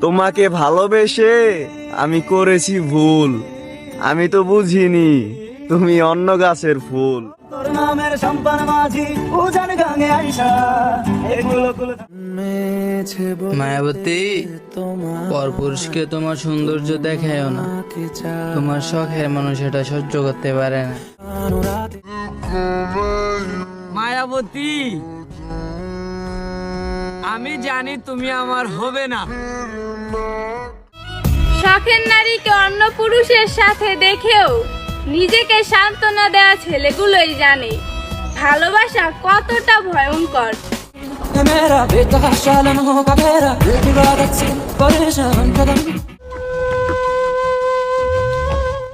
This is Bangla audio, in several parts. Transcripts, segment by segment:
তোমাকে ভালোবেসে আমি করেছি ভুল। আমি তো বুঝিনি তুমি অন্য গাছের ফুল। মায়াবতী পরপুরুষকে তোমার সৌন্দর্য দেখায়ও না। তোমার শখের মানুষ এটা সহ্য করতে পারে না। মায়াবতী আমি জানি তুমি আমার হবে না। শখের নারীকে অন্য পুরুষের সাথে দেখেও নিজেকে সান্ত্বনা দেওয়া ছেলেগুলোই জানে। ভালোবাসা কতটা ভয়ঙ্কর।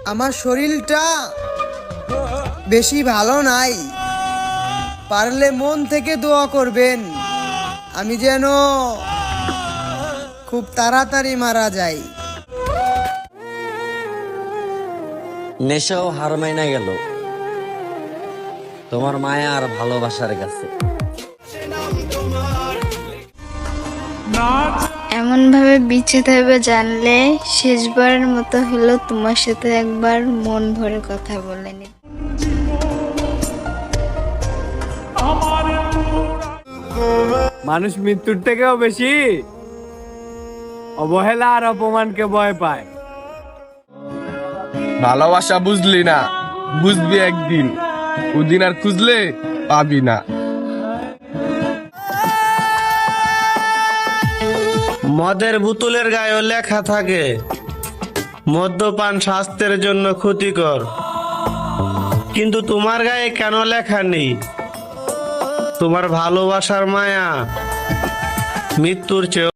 আমার শরীরটা বেশি ভালো নাই। পারলে মন থেকে দোয়া করবেন। আমি যেন খুব তাড়াতাড়ি মারা যাই। নেশাও হার মাইনা গেল। তোমার মায়া আর ভালোবাসার কাছে। এমন ভাবে বিচ্ছেদ হবে জানলে শেষবারের মতো হলো তোমার সাথে একবার মন ভরে কথা বলে নি। মানুষ মৃত্যুর থেকেও বেশি অবহেলা আর অপমানকে ভয় পায়। ভালোবাসা বুঝলি না বুঝবি একদিন। ওদিন আর খুঁজলে পাবি না। মদের বোতলের গায়েও লেখা থাকে মদ্যপান স্বাস্থ্যের জন্য ক্ষতিকর। কিন্তু তোমার গায়ে কেন লেখা নেই? তোমার ভালোবাসার মায়া মৃত্যুর চেয়ে